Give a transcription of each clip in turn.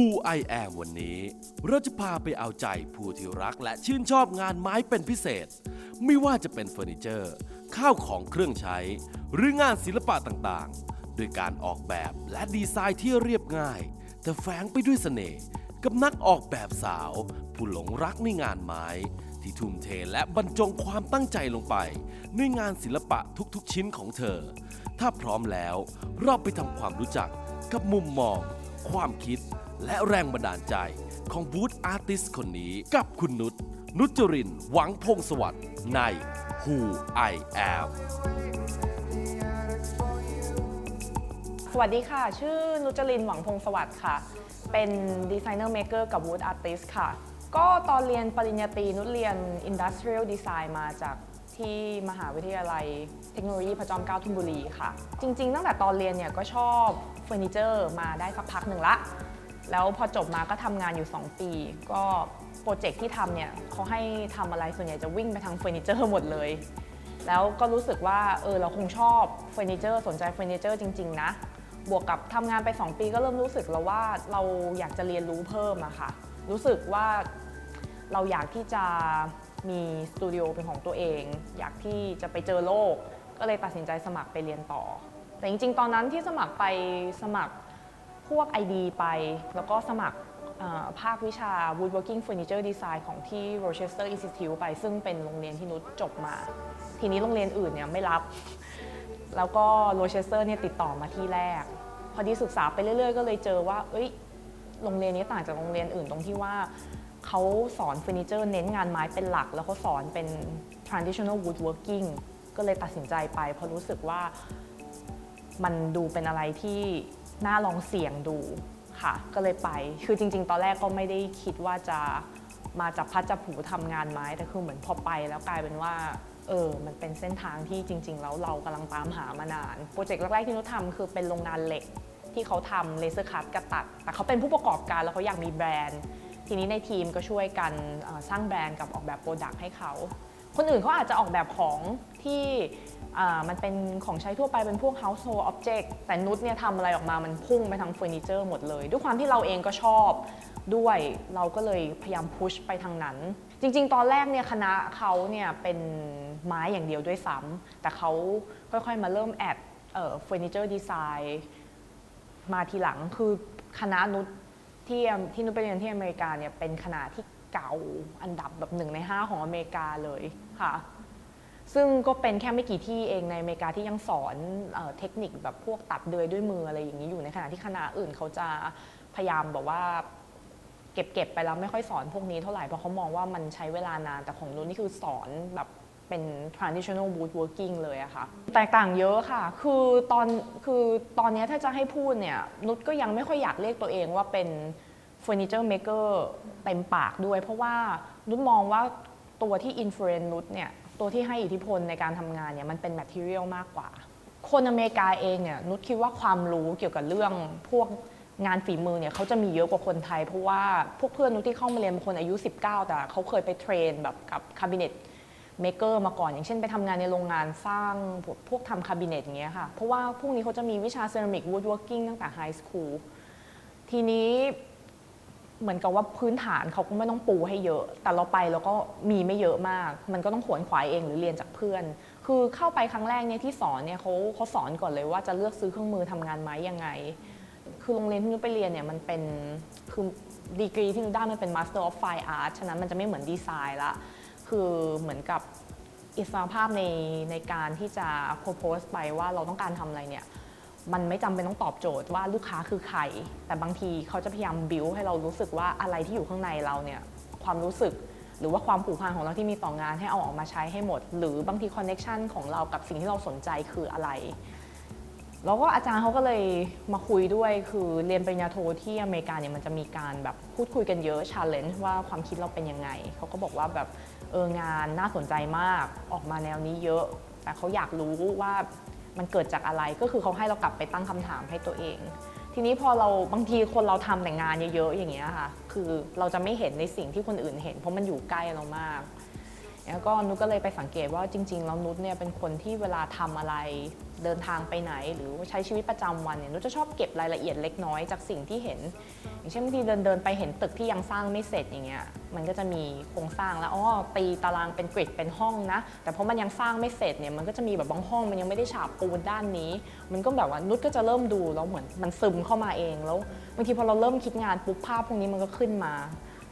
Who I Am วันนี้ เราจะพาไปเอาใจผู้ที่รักและชื่นชอบงานไม้เป็นพิเศษ ไม่ว่าจะเป็นเฟอร์นิเจอร์ ข้าวของเครื่องใช้ หรืองานศิลปะต่างๆ โดยการออกแบบและดีไซน์ที่เรียบง่าย แต่แฝงไปด้วยเสน่ห์กับนักออกแบบสาว ผู้หลงรักในงานไม้ ที่ทุ่มเทและบรรจงความตั้งใจลงไป ในงานศิลปะทุกๆชิ้นของเธอ ถ้าพร้อมแล้ว เราไปทำความรู้จักกับมุมมอง ความคิด และแรงบันดาลใจของบูธอาร์ติสคนนี้กับคุณนุชนุจริน หวังพงศวัสดิ์ใน Who I Am สวัสดีค่ะ ชื่อนุจริน หวังพงศวัสดิ์ค่ะ เป็นดีไซเนอร์เมเกอร์กับวูดอาร์ติสค่ะ ก็ตอนเรียนปริญญาตรีนุชเรียน Industrial Design มาจากที่มหาวิทยาลัยเทคโนโลยีพระจอมเกล้าธนบุรีค่ะ จริง ๆ ตั้งแต่ตอนเรียนเนี่ยก็ชอบเฟอร์นิเจอร์มาได้สักพักหนึ่งละ แล้วพอจบมาก็ทำงานอยู่ 2 ปี ก็โปรเจกต์ที่ทำเนี่ยเขาให้ทำอะไรส่วนใหญ่จะวิ่งไปทางเฟอร์นิเจอร์หมดเลย แล้วก็รู้สึกว่าเออเราคงชอบเฟอร์นิเจอร์สนใจเฟอร์นิเจอร์จริง ๆ นะ บวกกับทำงานไป 2 ปีก็เริ่มรู้สึกแล้วว่าเราอยากจะเรียนรู้เพิ่มอะค่ะ รู้สึกว่าเราอยากที่จะมีสตูดิโอเป็นของตัวเอง อยากที่จะไปเจอโลก ก็เลยตัดสินใจสมัครไปเรียนต่อ แต่จริง ๆ ตอนนั้นที่สมัครไปสมัคร พวก ID ไป แล้วก็สมัครภาควิชา Woodworking Furniture Design ของที่ Rochester Institute ไป ซึ่งเป็นโรงเรียนที่นุชจบมา ทีนี้โรงเรียนอื่นเนี่ยไม่รับ แล้วก็โรเชสเตอร์เนี่ยติดต่อมาที่แรก พอดีศึกษาไปเรื่อย ๆ ก็เลยเจอว่า เอ้ย โรงเรียนนี้ต่างจากโรงเรียนอื่นตรงที่ว่าเขาสอนเฟอร์นิเจอร์เน้นงานไม้เป็นหลัก แล้วเขาสอนเป็น traditional woodworking ก็เลยตัดสินใจไปเพราะรู้สึกว่ามันดูเป็นอะไรที่ น่าลองเสี่ยงดูค่ะ ก็เลยไป คือจริง ๆ ตอนแรกก็ไม่ได้คิดว่าจะมาจากพัดจับผูทำงานไม้ แต่คือเหมือนพอไปแล้วกลายเป็นว่า เออ มันเป็นเส้นทางที่จริง ๆ แล้วเรากำลังตามหามานาน โปรเจกต์แรก ๆ ที่นุชทำคือเป็นโรงงานเหล็กที่เขาทำเลเซอร์คัตกระตัด แต่เขาเป็นผู้ประกอบการแล้วเขาอยากมีแบรนด์ ทีนี้ในทีมก็ช่วยกันสร้างแบรนด์กับออกแบบโปรดักต์ให้เขา คนอื่นเขาอาจจะออกแบบของที่ มันเป็นของใช้ทั่วไปเป็นพวก household object แต่นุชเนี่ยทำอะไรออกมามันพุ่งไปทางเฟอร์นิเจอร์หมดเลย ด้วยความที่เราเองก็ชอบด้วยเราก็เลยพยายามพุชไปทางนั้น จริง ๆ ตอนแรกเนี่ยคณะเขาเนี่ยเป็นไม้อย่างเดียวด้วยซ้ำแต่เขาค่อยๆมาเริ่มแอดเฟอร์นิเจอร์ดีไซน์มาทีหลังคือคณะนุชที่ที่นุชไปเรียนที่อเมริกาเนี่ยเป็นคณะที่เก่าอันดับแบบหนึ่งในห้าของอเมริกาเลยค่ะ ซึ่งก็เป็นแค่ไม่กี่ที่เองในอเมริกาที่ยังสอนเออเทคนิคแบบพวกตัดเดือยด้วยมืออะไรอย่างนี้อยู่ในขณะที่คณะอื่นเขาจะพยายามแบบว่าเก็บเก็บไปแล้วไม่ค่อยสอนพวกนี้เท่าไหร่เพราะเขามองว่ามันใช้เวลานานแต่ของนุ้นนี่คือสอนแบบเป็น traditional woodworking เลยอะค่ะ แตกต่างเยอะค่ะ คือตอนคือตอนนี้ถ้าจะให้พูดเนี่ย นุชก็ยังไม่ค่อยอยากเรียกตัวเองว่าเป็น furniture maker เกอร์เต็มปากด้วย เพราะว่านุชมองว่าตัวที่ influence นุชเนี่ย ตัวที่ให้อิทธิพลในการทำงานเนี่ยมันเป็น material มากกว่า คนอเมริกาเองเนี่ยนุชคิดว่าความรู้เกี่ยวกับเรื่องพวกงานฝีมือเนี่ยเขาจะมีเยอะกว่าคนไทย เพราะว่าพวกเพื่อนนุชที่เข้ามาเรียนบางคนอายุ 19 แต่เขาเคยไปเทรนแบบกับคาบิเนตเมเกอร์มาก่อน อย่างเช่นไปทำงานในโรงงานสร้างพวกพวกทำคาบิเนตอย่างเงี้ยค่ะ เพราะว่าพวกนี้เขาจะมีวิชาเซรามิกวูดว o ร์กิ้งตั้งแต่ไฮสคูลทีนี้ เหมือนกับว่าพื้นฐานเขาก็ไม่ต้องปูให้เยอะ แต่เราไปเราก็มีไม่เยอะมาก มันก็ต้องขวนขวายเองหรือเรียนจากเพื่อน คือเข้าไปครั้งแรกเนี่ยที่สอนเนี่ยเขาเขาสอนก่อนเลยว่าจะเลือกซื้อเครื่องมือทำงานไม้ยังไง คือโรงเรียนที่นุ้ไปเรียนเนี่ยมันเป็นคือดีกรีที่นุ้ได้มันเป็น Master of Fine Art ฉะนั้นมันจะไม่เหมือนดีไซน์ละ คือเหมือนกับอิสรภาพในในการที่จะ propose ไปว่าเราต้องการทำอะไรเนี่ย มันไม่จำเป็นต้องตอบโจทย์ว่าลูกค้าคือใคร แต่บางทีเขาจะพยายามบิวให้เรารู้สึกว่าอะไรที่อยู่ข้างในเราเนี่ยความรู้สึกหรือว่าความผูกพันของเราที่มีต่องานให้เอาออกมาใช้ให้หมด หรือบางทีคอนเน็ชันของเรากับสิ่งที่เราสนใจคืออะไร แล้วก็อาจารย์เขาก็เลยมาคุยด้วยคือเรียนปริญญาโทที่อเมริกาเนี่ยมันจะมีการแบบพูดคุยกันเยอะ challenge ว่าความคิดเราเป็นยังไงเขาก็บอกว่าแบบเอองานน่าสนใจมากออกมาแนวนี้เยอะ แต่เขาอยากรู้ว่า มันเกิดจากอะไรก็คือเขาให้เรากลับไปตั้งคำถามให้ตัวเอง ทีนี้พอเราบางทีคนเราทำแต่งานเยอะๆอย่างเงี้ยค่ะคือเราจะไม่เห็นในสิ่งที่คนอื่นเห็น เพราะมันอยู่ใกล้เรามาก แล้วก็นุชก็เลยไปสังเกตว่าจริงๆแล้วนุชเนี่ยเป็นคนที่เวลาทำอะไรเดินทางไปไหน หรือใช้ชีวิตประจำวันเนี่ยนุชจะชอบเก็บรายละเอียดเล็กน้อยจากสิ่งที่เห็น อย่างเช่นบางทีเดินเดินๆไปเห็นตึกที่ยังสร้างไม่เสร็จอย่างเงี้ยมันก็จะมีโครงสร้างแล้วอ๋อตีตารางเป็นกริดเป็นห้องนะ แต่เพราะมันยังสร้างไม่เสร็จเนี่ยมันก็จะมีแบบบางห้องมันยังไม่ได้ฉาบปูนด้านนี้ มันก็แบบว่านุชก็จะเริ่มดูแล้วเหมือนมันซึมเข้ามาเองแล้วบางทีพอเราเริ่มคิดงานปุ๊บภาพพวกนี้มันก็ขึ้นมา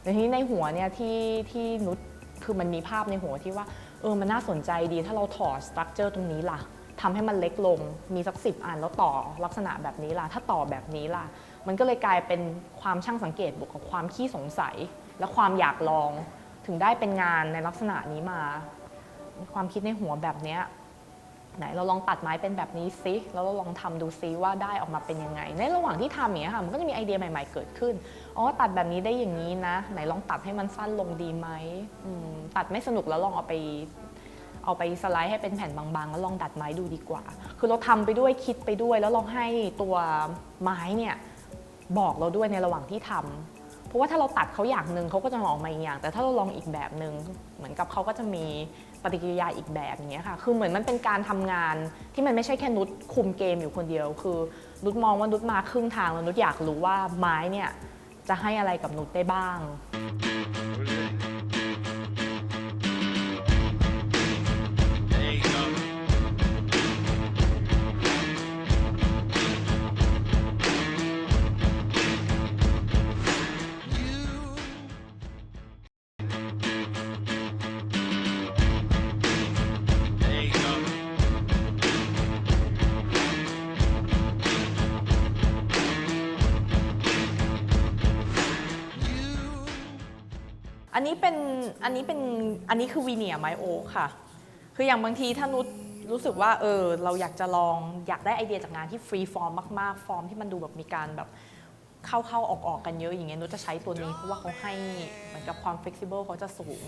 แต่ทีนี้ในหัวเนี่ยที่ที่นุช คือมันมีภาพในหัวที่ว่าเออมันน่าสนใจดีถ้าเราถอดสตรัคเจอร์ตรงนี้ล่ะทำให้มันเล็กลงมีสักสิบอันแล้วต่อลักษณะแบบนี้ล่ะ ถ้าต่อแบบนี้ล่ะ มันก็เลยกลายเป็นความช่างสังเกตบวกกับความขี้สงสัย และความอยากลองถึงได้เป็นงานในลักษณะนี้มา ความคิดในหัวแบบเนี้ย ไหนเราลองตัดไม้เป็นแบบนี้ซิแล้วเราลองทำดูซิว่าได้ออกมาเป็นยังไง ในระหว่างที่ทำอย่างเนี้ยค่ะมันก็จะมีไอเดียใหม่ ๆ เกิดขึ้นอ๋อตัดแบบนี้ได้อย่างนี้นะ ไหนลองตัดให้มันสั้นลงดีไหมมตัดไม่สนุกแล้วลองเอาไปเอาไปสไลด์ให้เป็นแผ่นบางๆ แล้วลองดัดไม้ดูดีกว่า คือเราทำไปด้วยคิดไปด้วย แล้วลองให้ตัวไม้เนี่ยบอกเราด้วยในระหว่างที่ทำเพราะว่าถ้าเราตัดเขาอย่างหนึ่งเขาก็จะออกมาอีกอย่าง แต่ถ้าเราลองอีกแบบหนึ่งเหมือนกับเขาก็จะมี ปฏิกิริยาอีกแบบอย่างเงี้ยค่ะ คือเหมือนมันเป็นการทำงานที่มันไม่ใช่แค่นุชคุมเกมอยู่คนเดียว คือนุชมองว่านุชมาครึ่งทางแล้วนุชอยากรู้ว่าไม้เนี่ยจะให้อะไรกับนุชได้บ้าง นนี้เป็นอันนี้เป็นอันนี้คือวีเนียไมโอค่ะ คืออย่างบางทีถ้านุชรู้สึกว่าเออเราอยากจะลองอยากได้ไอเดียจากงานที่ฟรีฟอร์มมากๆ ฟอร์มที่มันดูแบบมีการแบบเข้าๆออกๆกันเยอะอย่างเงี้ยนุชจะใช้ตัวนี้เพราะว่าเขาให้เหมือนกับความ flexible เขาจะสูง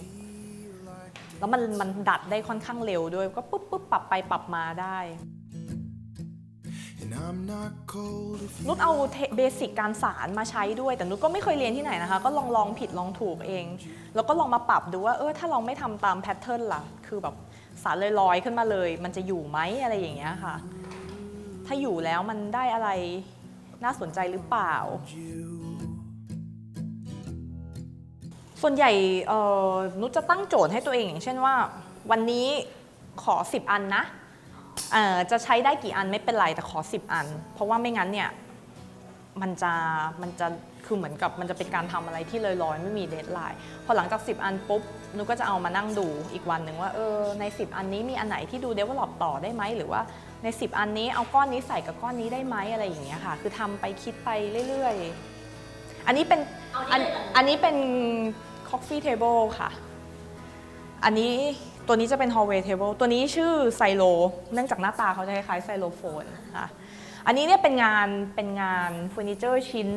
แล้วมันมันดัดได้ค่อนข้างเร็วด้วยก็ปุ๊บปุ๊บปรับไปปรับมาได้ นุชเอาเบสิกการสารมาใช้ด้วย แต่นุชก็ไม่เคยเรียนที่ไหนนะคะ ก็ลองลองผิดลองถูกเอง แล้วก็ลองมาปรับดูว่าเออถ้าเราไม่ทำตามแพทเทิร์นล่ะ คือแบบสารลอยๆขึ้นมาเลย มันจะอยู่ไหมอะไรอย่างเงี้ยค่ะ ถ้าอยู่แล้วมันได้อะไรน่าสนใจหรือเปล่า ส่วนใหญ่ออนุชจะตั้งโจทย์ให้ตัวเองอย่างเช่นว่า วันนี้ขอ 10 อันนะ จะใช้ได้กี่อันไม่เป็นไรแต่ขอ 10 อัน เพราะว่าไม่งั้นเนี่ยมันจะมันจะคือเหมือนกับมันจะเป็นการทำอะไรที่ลอยๆ ไม่มีเดทไลน์พอหลังจาก 10 อันปุ๊บนุก็จะเอามานั่งดูอีกวันหนึ่งว่าเออใน 10 อันนี้มีอันไหนที่ดูเดเวลลอปต่อได้ไหมหรือว่าใน 10 อันนี้เอาก้อนนี้ใส่กับก้อนนี้ได้ไหมอะไรอย่างเงี้ยค่ะ คือทำไปคิดไปเรื่อยๆ อันนี้เป็นอันอันนี้เป็น coffee table ค่ะ อันนี้ ตัวนี้จะเป็น hallway table ตัวนี้ชื่อไซโล เนื่องจากหน้าตาเขาจะคล้ายๆไซโลโฟนค่ะอันนี้เนี่ยเป็นงานเป็นงานเฟอร์นิเจอร์ชิ้น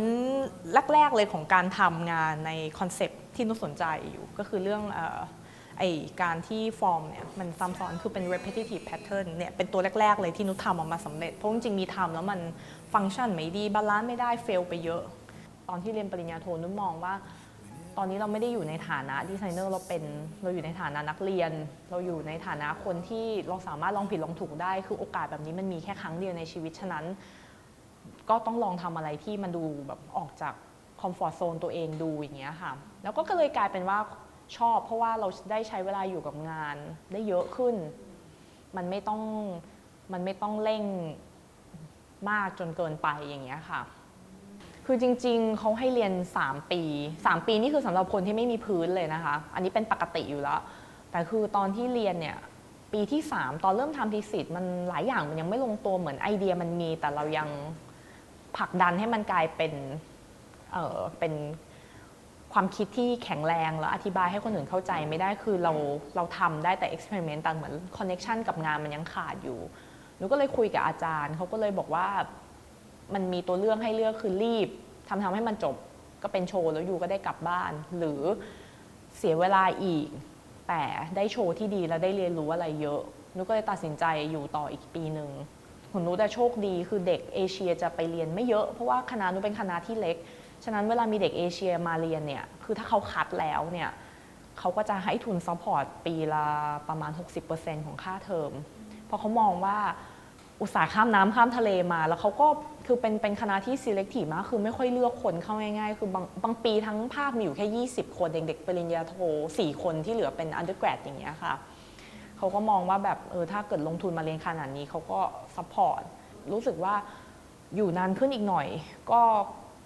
แรก ๆ เลยของการทำงานในคอนเซปที่นุสนใจอยู่ ก็คือเรื่องไอการที่ฟอร์มเนี่ยมันซ้ำซ้อนคือเป็น repetitive pattern เนี่ยเป็นตัวแรก ๆ เลยที่นุทำออกมาสำเร็จ เพราะจริงๆมีทำแล้วมันฟังก์ชันไม่ดีบาลานซ์ไม่ได้เฟลไปเยอะ ตอนที่เรียนปริญญาโทนุมองว่า ตอนนี้เราไม่ได้อยู่ในฐานะดีไซเนอร์เราเป็นเราอยู่ในฐานะนักเรียน เราอยู่ในฐานะคนที่เราสามารถลองผิดลองถูกได้ คือโอกาสแบบนี้มันมีแค่ครั้งเดียวในชีวิตฉะนั้น ก็ต้องลองทำอะไรที่มันดูแบบออกจากคอมฟอร์ทโซนตัวเองดูอย่างเงี้ยค่ะแล้วก็เลยกลายเป็นว่าชอบ เพราะว่าเราได้ใช้เวลาอยู่กับงานได้เยอะขึ้น มันไม่ต้องมันไม่ต้องเร่งมากจนเกินไปอย่างเงี้ยค่ะ คือจริงๆ เขาให้เรียน 3 ปี 3 ปีนี่คือสำหรับคนที่ไม่มีพื้นเลยนะคะ อันนี้เป็นปกติอยู่แล้ว แต่คือตอนที่เรียนเนี่ยปีที่ 3 ตอนเริ่มทำทีสิทธ์มันหลายอย่างมันยังไม่ลงตัวเหมือนไอเดียมันมี แต่เรายังผลักดันให้มันกลายเป็นเออเป็นความคิดที่แข็งแรงแล้วอธิบายให้คนอื่นเข้าใจไม่ได้คือเราเราทำได้แต่เอ็กซ์เพร์เมนต์แต่เหมือนคอนเน็ชันกับงานมันยังขาดอยู่หนูก็เลยคุยกับอาจารย์เขาก็เลยบอกว่า มันมีตัวเลือกให้เลือกคือรีบทำทำให้มันจบก็เป็นโชว์แล้วยูก็ได้กลับบ้าน หรือเสียเวลาอีก แต่ได้โชว์ที่ดีแล้วได้เรียนรู้อะไรเยอะนุก็เลยตัดสินใจอยู่ต่ออีกปีหนึ่งของนุแต่โชคดีคือเด็กเอเชียจะไปเรียนไม่เยอะ เพราะว่าคณะนุเป็นคณะที่เล็ก ฉะนั้นเวลามีเด็กเอเชียมาเรียนเนี่ยคือถ้าเขาคัดแล้วเนี่ยเขาก็จะให้ทุนซัพพอร์ตปีละประมาณ 60%ของค่าเทอมเพราะเขามองว่า อุตสาห์ข้ามน้ำข้ามทะเลมา แล้วเขาก็คือเป็นเป็นคณะที่ selective มาก คือไม่ค่อยเลือกคนเข้าง่ายๆ คือบางบางปีทั้งภาคมีอยู่แค่ 20 คนเด็กๆปริญญาโท 4 คนที่เหลือเป็น undergrad อย่างเงี้ยค่ะเขาก็มองว่าแบบเออถ้าเกิดลงทุนมาเรียนขนาดนี้เขาก็ซัพพอร์ตรู้สึกว่าอยู่นานขึ้นอีกหน่อย ก็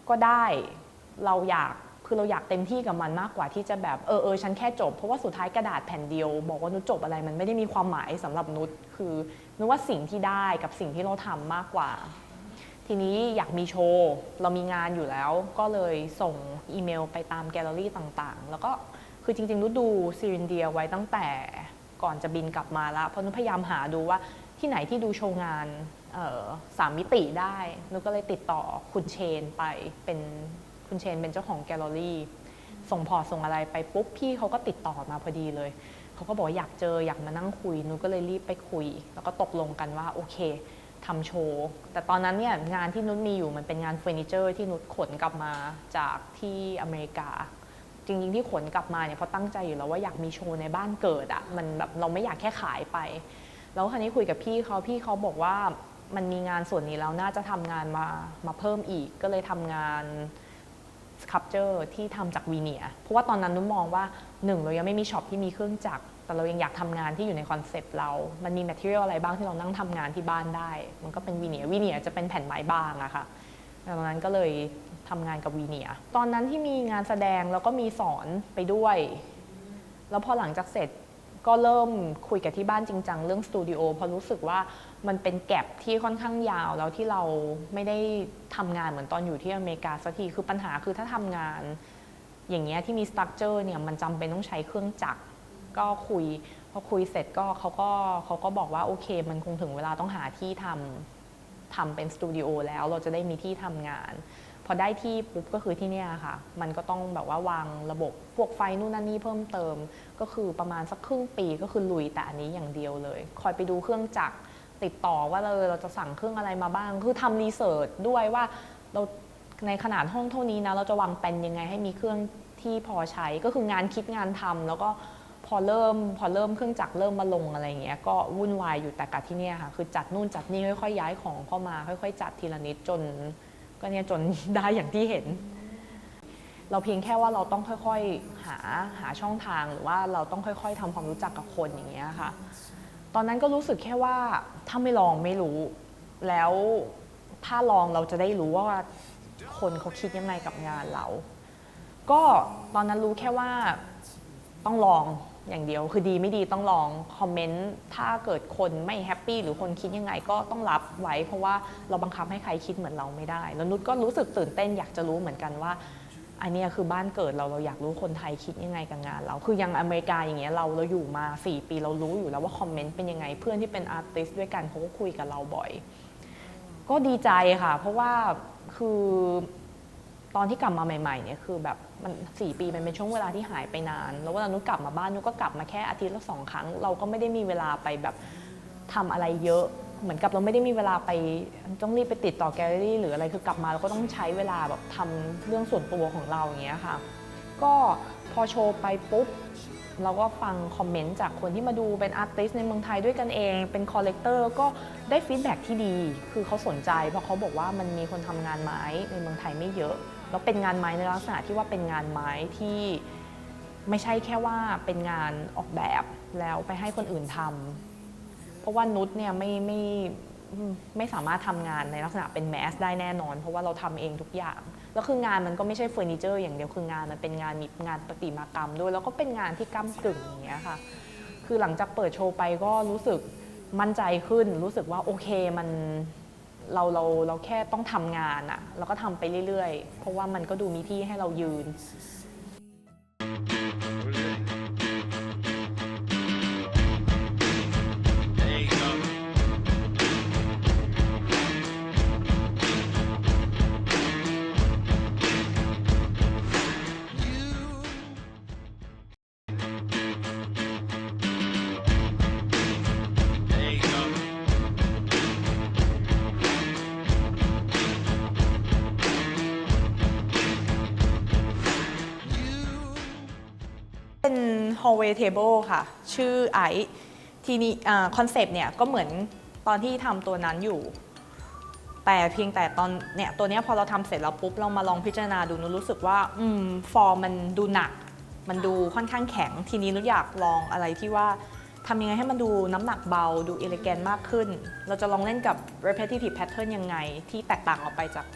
ก็ได้เราอยากคือเราอยากเต็มที่กับมันมากกว่าที่จะแบบเออเออฉันแค่จบ เพราะว่าสุดท้ายกระดาษแผ่นเดียว บอกว่านุชจบอะไรมันไม่ได้มีความหมายสำหรับนุชคือ นุชว่าสิ่งที่ได้กับสิ่งที่เราทำมากกว่า ทีนี้อยากมีโชว์ เรามีงานอยู่แล้ว ก็เลยส่งอีเมลไปตามแกลเลอรี่ต่างๆ แล้วก็คือจริงๆนุชดูซีรินเดียไว้ตั้งแต่ก่อนจะบินกลับมาแล้วเพราะนุพยายามหาดูว่าที่ไหนที่ดูโชว์งานสามมิติได้นุก็เลยติดต่อคุณเชนไปเป็นคุณเชนเป็นเจ้าของแกลเลอรี่ ส่งพอร์ตส่งอะไรไปปุ๊บพี่เขาก็ติดต่อมาพอดีเลย เขาก็บอกอยากเจออยากมานั่งคุยนุชก็เลยรีบไปคุย แล้วก็ตกลงกันว่าโอเคทำโชว์แต่ตอนนั้นเนี่ยงานที่นุชมีอยู่มันเป็นงานเฟอร์นิเจอร์ที่นุชขนกลับมาจากที่อเมริกา จริงๆที่ขนกลับมาเนี่ยเพราะตั้งใจอยู่แล้วว่าอยากมีโชว์ในบ้านเกิดอะ่ะมันแบบเราไม่อยากแค่ขายไป แล้วคราวนี้คุยกับพี่เขาพี่เขาบอกว่ามันมีงานส่วนนี้แล้วน่าจะทำงานมามาเพิ่มอีกก็เลยทำงาน คัพเจอร์ที่ทำจากวีเนียเพราะว่าตอนนั้นนุ่มมองว่าหนึ่งเรายังไม่มีช็อปที่มีเครื่องจักรแต่เรายังอยากทำงานที่อยู่ในคอนเซปต์เรา มันมีแมทเทียลอะไรบ้างที่เรานั่งทำงานที่บ้านได้ มันก็เป็นวีเนียวีเนียจะเป็นแผ่นไม้บางอะค่ะตอนนั้นก็เลยทำงานกับวีเนียตอนนั้นที่มีงานแสดงแล้วก็มีสอนไปด้วย แล้วพอหลังจากเสร็จ ก็เริ่มคุยกับที่บ้านจริงจังเรื่องสตูดิโอเพราะรู้สึกว่ามันเป็นแก็บที่ค่อนข้างยาว แล้วที่เราไม่ได้ทำงานเหมือนตอนอยู่ที่อเมริกาสักทีคือปัญหาคือถ้าทำงาน อย่างเงี้ยที่มีสตั๊กเจอร์เนี่ยมันจำเป็นต้องใช้เครื่องจักรก็คุยพอคุยเสร็จก็เขาก็เขาก็บอกว่าโอเค มันคงถึงเวลาต้องหาที่ทำทำเป็นสตูดิโอแล้วเราจะได้มีที่ทำงาน พอได้ที่ปุ๊บก็คือที่เนี่ยค่ะ มันก็ต้องแบบว่าวางระบบพวกไฟนู่นนั่นนี่เพิ่มเติม ก็คือประมาณสักครึ่งปีก็คือลุยแต่อันนี้อย่างเดียวเลย คอยไปดูเครื่องจักรติดต่อว่าเราเราจะสั่งเครื่องอะไรมาบ้าง คือทำรีเสิร์ชด้วยว่าเราในขนาดห้องเท่านี้นะเราจะวางแปลนยังไงให้มีเครื่องที่พอใช้ก็คืองานคิดงานทำแล้วก็พอเริ่มพอเริ่มเครื่องจักรเริ่มมาลงอะไรอย่างเงี้ยก็วุ่นวายอยู่แต่กับที่เนี่ยค่ะคือจัดนู่นจัดนี่ค่อยๆย้ายของเข้ามา ค่อย ๆ จัดทีละนิดจน ก็เนี่ยจนได้อย่างที่เห็น เราเพียงแค่ว่าเราต้องค่อยๆหาหาช่องทางหรือว่าเราต้องค่อย ๆทำความรู้จักกับคนอย่างเงี้ยค่ะ ตอนนั้นก็รู้สึกแค่ว่าถ้าไม่ลองไม่รู้ แล้วถ้าลองเราจะได้รู้ว่าคนเขาคิดยังไงกับงานเรา ก็ตอนนั้นรู้แค่ว่าต้องลอง อย่างเดียว คือดีไม่ดีต้องลองคอมเมนต์ถ้าเกิดคนไม่แฮปปี้หรือคนคิดยังไงก็ต้องรับไว้ เพราะว่าเราบังคับให้ใครคิดเหมือนเราไม่ได้ แล้วนุชก็รู้สึกตื่นเต้นอยากจะรู้เหมือนกันว่าอันเนี้ยคือบ้านเกิดเราเราอยากรู้คนไทยคิดยังไงกับงาน เราคืออยังอเมริกาอย่างเงี้ยเราเราอยู่มา 4 ปีเรารู้อยู่แล้วว่าคอมเมนต์เป็นยังไงเพื่อนที่เป็นอาร์ติสด้วยกันเขาก็คุยกับเราบ่อย ก็ดีใจค่ะ เพราะว่าคือ ตอนที่กลับมาใหม่ๆเนี่ยคือแบบมันสี่ปีมันเป็นช่วงเวลาที่หายไปนาน แล้วเวลานุกกลับมาบ้านนุกก็กลับมาแค่อาทิตย์ละสองครั้ง เราก็ไม่ได้มีเวลาไปแบบทำอะไรเยอะ เหมือนกับเราไม่ได้มีเวลาไปต้องรีบไปติดต่อแกลเลอรี่หรืออะไรคือกลับมาเราก็ต้องใช้เวลาแบบทำเรื่องส่วนตัวของเราอย่างเงี้ยค่ะ ก็พอโชว์ไปปุ๊บเราก็ฟังคอมเมนต์จากคนที่มาดูเป็นอาร์ติสในเมืองไทยด้วยกันเอง เป็นคอลเลกเตอร์ก็ได้ฟีดแบ็กที่ดี คือเขาสนใจเพราะเขาบอกว่ามันมีคนทำงานไม้ในเมืองไทยไม่เยอะ แล้วเป็นงานไม้ในลักษณะที่ว่าเป็นงานไม้ที่ไม่ใช่แค่ว่าเป็นงานออกแบบแล้วไปให้คนอื่นทำเพราะว่านุชเนี่ยไม่ไม่ไม่สามารถทำงานในลักษณะเป็นแมสได้แน่นอน เพราะว่าเราทำเองทุกอย่างแล้วคืองานมันก็ไม่ใช่เฟอร์นิเจอร์อย่างเดียวคืองานมันเป็นงานมีงานประติมากรรมด้วย แล้วก็เป็นงานที่ก้ากึ่งอย่างเงี้ยค่ะ คือหลังจากเปิดโชว์ไปก็รู้สึกมั่นใจขึ้น รู้สึกว่าโอเคมัน เราเราเราแค่ต้องทำงานอะแล้วก็ทำไปเรื่อยๆ เพราะว่ามันก็ดูมีที่ให้เรายืน hallway table ค่ะ ชื่อไอซ์ทีนี้คอนเซปต์เนี่ยก็เหมือนตอนที่ทำตัวนั้นอยู่ แต่เพียงแต่ตอนเนี่ยตัวเนี้ยพอเราทำเสร็จแล้วปุ๊บ เรามาลองพิจารณาดูนุรู้สึกว่าอืมฟอร์มมันดูหนัก มันดูค่อนข้างแข็ง ทีนี้นุอยากลองอะไรที่ว่าทำยังไงให้มันดูน้ำหนักเบาดูอิเลแกนมากขึ้น เราจะลองเล่นกับ repetitive pattern ยังไง ที่แตกต่างออกไปจาก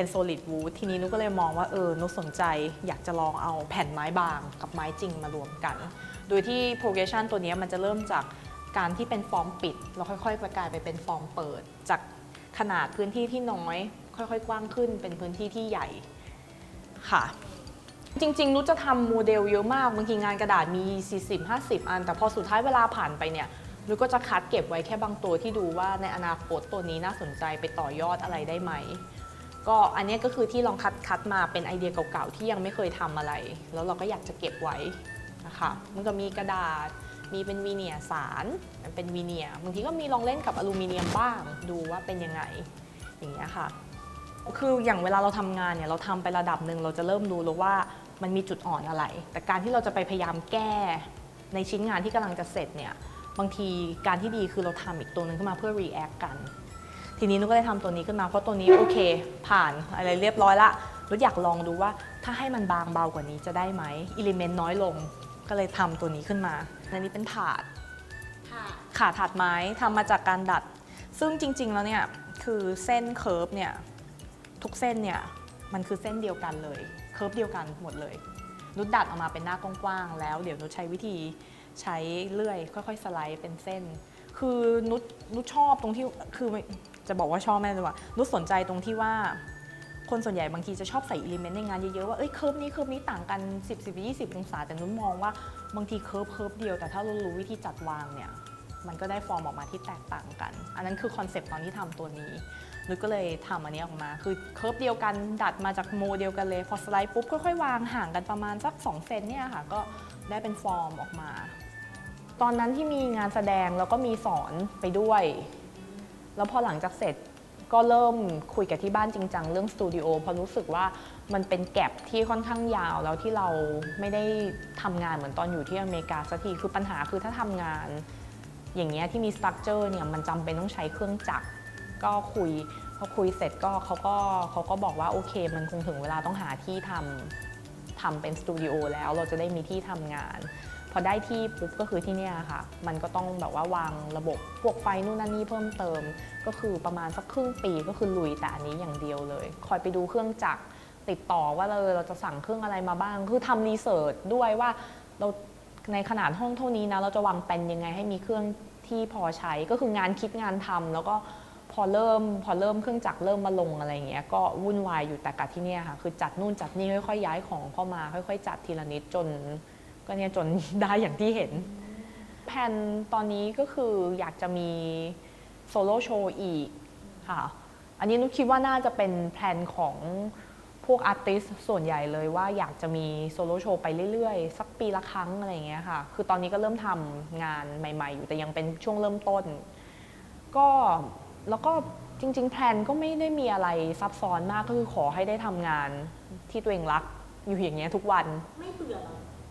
เป็น solid wood ทีนี้นุก็เลยมองว่าเออนุชสนใจอยากจะลองเอาแผ่นไม้บางกับไม้จริงมารวมกัน โดยที่ progression ตัวนี้มันจะเริ่มจากการที่เป็นฟอร์มปิด แล้วค่อยๆประกลายไปเป็นฟอร์มเปิด จากขนาดพื้นที่ที่น้อย ค่อยๆ กว้างขึ้นเป็นพื้นที่ที่ใหญ่ค่ะ จริงๆนุชจะทำโมเดลเยอะมากบางทีงานกระดาษมี 40-50 อัน แต่พอสุดท้ายเวลาผ่านไปเนี่ยนุชก็จะคัดเก็บไว้แค่บางตัวที่ดูว่าในอนาคตตัวนี้น่าสนใจไปต่อยอดอะไรได้ไหม ก็อันนี้ก็คือที่ลองคัดคัดมาเป็นไอเดียเก่าๆที่ยังไม่เคยทำอะไร แล้วเราก็อยากจะเก็บไว้นะคะมันก็มีกระดาษมีเป็นวีเนียร์สารเป็นวีเนียร์บางทีก็มีลองเล่นกับอลูมิเนียมบ้าง ดูว่าเป็นยังไงอย่างเงี้ยค่ะ คืออย่างเวลาเราทำงานเนี่ยเราทำไประดับหนึ่งเราจะเริ่มรู้แล้วว่ามันมีจุดอ่อนอะไร แต่การที่เราจะไปพยายามแก้ในชิ้นงานที่กำลังจะเสร็จเนี่ยบางทีการที่ดีคือเราทำอีกตัวหนึงขึ้นมาเพื่อ react กัน ทีนี้นุกก็เลยทำตัวนี้ขึ้นมาเพราะตัวนี้โอเค ผ่านอะไรเรียบร้อยละนุกอยากลองดูว่าถ้าให้มันบางเบากว่านี้จะได้ไหมอิเลเมนต์น้อยลง ก็เลยทำตัวนี้ขึ้นมา อันนี้เป็นถาดขาถาดไม้ทำมาจากการดัด ซึ่งจริง ๆ แล้วเนี่ยคือเส้นเคิร์ฟเนี่ยทุกเส้นเนี่ยมันคือเส้นเดียวกันเลยเคิร์ฟเดียวกันหมดเลย นุดดัดออกมาเป็นหน้ากว้างๆแล้ว เดี๋ยวนุชใช้วิธีใช้เลื่อย ค่อยๆสไลด์เป็นเส้น คือนุชนุชชอบตรงที่คือไม่ จะบอกว่าชอบแม่เลยว่านุชสนใจตรงที่ว่า คนส่วนใหญ่บางทีจะชอบใส่อิเลเมนต์ในงานเยอะๆว่าเอ้ยเคิร์ฟนี้เคิร์ฟนี้ต่างกัน 10 10 20 องศาแต่นุ้นมองว่าบางทีเคิร์ฟเคิร์ฟเดียวแต่ถ้าเรารู้วิธีจัดวางเนี่ยมันก็ได้ฟอร์มออกมาที่แตกต่างกัน อันนั้นคือคอนเซปต์ตอนที่ทำตัวนี้นุ้ก็เลยทำอันนี้ออกมา คือเคิร์ฟเดียวกันดัดมาจากโมเดียวกันเลย พอสไลด์ปุ๊บค่อยๆวางห่างกันประมาณสัก2เซนเนี่ยค่ะ ก็ได้เป็นฟอร์มออกมา ตอนนั้นที่มีงานแสดงแล้วก็มีสอนไปด้วย แล้วพอหลังจากเสร็จก็เริ่มคุยกับที่บ้านจริงจังเรื่องสตูดิโอเพราะรู้สึกว่ามันเป็นแก็บที่ค่อนข้างยาวแล้วที่เราไม่ได้ทำงานเหมือนตอนอยู่ที่อเมริกาสักทีคือปัญหาคือถ้าทำงาน อย่างเงี้ยที่มีสตั๊กเจอร์เนี่ยมันจำเป็นต้องใช้เครื่องจักรก็คุยพอคุยเสร็จก็เขาก็เขาก็บอกว่าโอเค มันคงถึงเวลาต้องหาที่ทำทำเป็นสตูดิโอแล้วเราจะได้มีที่ทำงาน พอได้ที่ปุ๊บก็คือที่เนี่ยค่ะ มันก็ต้องแบบว่าวางระบบพวกไฟนู่นนั่นนี่เพิ่มเติม ก็คือประมาณสักครึ่งปีก็คือลุยแต่อันนี้อย่างเดียวเลย คอยไปดูเครื่องจักรติดต่อว่าเราเราจะสั่งเครื่องอะไรมาบ้าง คือทำรีเสิร์ชด้วยว่าเราในขนาดห้องเท่านี้นะเราจะวางแปลนยังไงให้มีเครื่องที่พอใช้ก็คืองานคิดงานทำแล้วก็พอเริ่มพอเริ่มเครื่องจักรเริ่มมาลงอะไรอย่างเงี้ยก็วุ่นวายอยู่แต่กับที่เนี่ยค่ะคือจัดนู่นจัดนี่ค่อยๆย้ายของเข้ามา ค่อย ๆ จัดทีละนิดจน ก็เนี่ยจนได้อย่างที่เห็นแผนตอนนี้ก็คืออยากจะมีโซโล่โชว์อีกค่ะอันนี้นุกคิดว่าน่าจะเป็นแผนของพวกอาร์ติสส่วนใหญ่เลยว่าอยากจะมีโซโล่โชว์ไปเรื่อยๆ สักปีละครั้งอะไรอย่างเงี้ยค่ะ คือตอนนี้ก็เริ่มทำงานใหม่ ๆ อยู่แต่ยังเป็นช่วงเริ่มต้น ก็แล้วก็จริง ๆ แพลนก็ไม่ได้มีอะไรซับซ้อนมากก็คือขอให้ได้ทำงานที่ตัวเองรักอยู่อย่างเงี้ยทุกวัน ไม่เบื่อ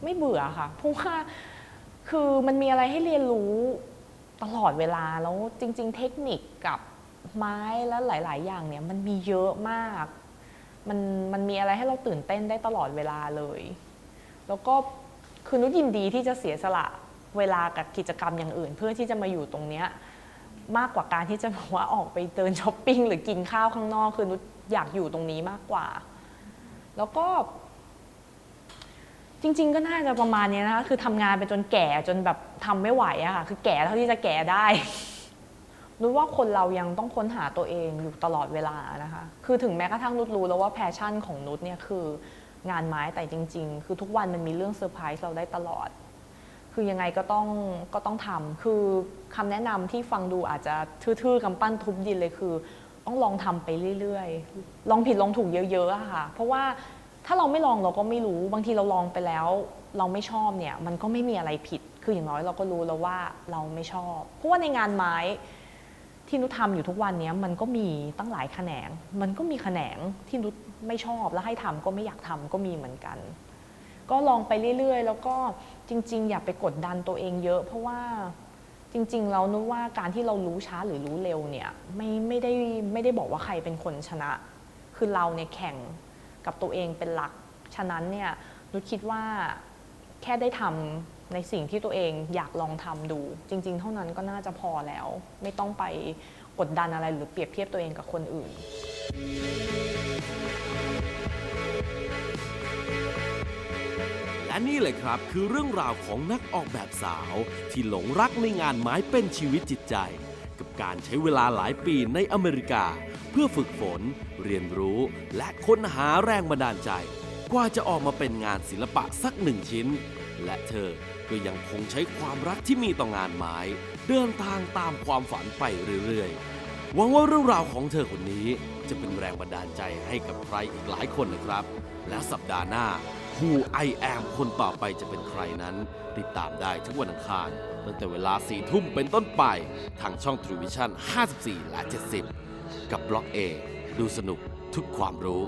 ไม่เบื่อค่ะเพราะว่าคือมันมีอะไรให้เรียนรู้ตลอดเวลาแล้วจริง ๆ เทคนิคกับไม้และหลาย ๆ อย่างเนี่ยมันมีเยอะมาก มันมันมีอะไรให้เราตื่นเต้นได้ตลอดเวลาเลย แล้วก็คือนุชยินดีที่จะเสียสละเวลากับกิจกรรมอย่างอื่น เพื่อที่จะมาอยู่ตรงเนี้ยมากกว่าการที่จะแบบว่าออกไปเดินช้อปปิ้งหรือกินข้าวข้างนอกคือนุชอยากอยู่ตรงนี้มากกว่า แล้วก็ จริง ๆ ก็น่าจะประมาณนี้นะคะคือทำงานไปจนแก่จนแบบทำไม่ไหวอะค่ะ คือแก่เท่าที่จะแก่ได้นุชว่าคนเรายังต้องค้นหาตัวเองอยู่ตลอดเวลานะคะ คือถึงแม้กระทั่งนุชรู้แล้วว่าแพชชั่นของนุชเนี่ยคืองานไม้แต่จริง ๆ คือทุกวันมันมีเรื่องเซอร์ไพรส์เราได้ตลอด คือยังไงก็ต้องก็ต้องทำคือคำแนะนำที่ฟังดูอาจจะทื่อๆกำปั้นทุบดินเลยคือ ต้องลองทำไปเรื่อยๆ ลองผิดลองถูกเยอะๆอะค่ะ เพราะว่า ถ้าเราไม่ลองเราก็ไม่รู้บางทีเราลองไปแล้ว เราไม่ชอบเนี่ยมันก็ไม่มีอะไรผิด คืออย่างน้อยเราก็รู้แล้วว่าเราไม่ชอบ เพราะว่าในงานไม้ที่นุชทำอยู่ทุกวันเนี้ยมันก็มีตั้งหลายแขนง มันก็มีแขนงที่นุไม่ชอบแล้วให้ทำก็ไม่อยากทำก็มีเหมือนกัน ก็ลองไปเรื่อยๆ แล้วก็จริง ๆ อย่าไปกดดันตัวเองเยอะ เพราะว่าจริงๆ เรานึกว่าการที่เรารู้ช้าหรือรู้เร็วเนี่ยไม่ไม่ได้ไม่ได้บอกว่าใครเป็นคนชนะ คือเราเนี่ยแข่ง กับตัวเองเป็นหลัก ฉะนั้นเนี่ยนุชคิดว่าแค่ได้ทำในสิ่งที่ตัวเองอยากลองทำดู จริง ๆ เท่านั้นก็น่าจะพอแล้ว ไม่ต้องไปกดดันอะไรหรือเปรียบเทียบตัวเองกับคนอื่น และนี่เลยครับคือเรื่องราวของนักออกแบบสาวที่หลงรักในงานไม้เป็นชีวิตจิตใจ กับการใช้เวลาหลายปีในอเมริกา เพื่อฝึกฝน เรียนรู้และค้นหาแรงบันดาลใจ กว่าจะออกมาเป็นงานศิลปะสักหนึ่งชิ้น และเธอก็ยังคงใช้ความรักที่มีต่องานไม้ เดินทางตามความฝันไปเรื่อยๆหวังว่าเรื่องราวของเธอคนนี้จะเป็นแรงบันดาลใจให้กับใครอีกหลายคนนะครับ และสัปดาห์หน้า Who I Am คนต่อไปจะเป็นใครนั้น ติดตามได้ทุกวันอังคาร ตั้งแต่เวลา 4 ทุ่มเป็นต้นไป ทางช่อง True Vision 54 และ 70 กับบล็อก A ดูสนุกทุกความรู้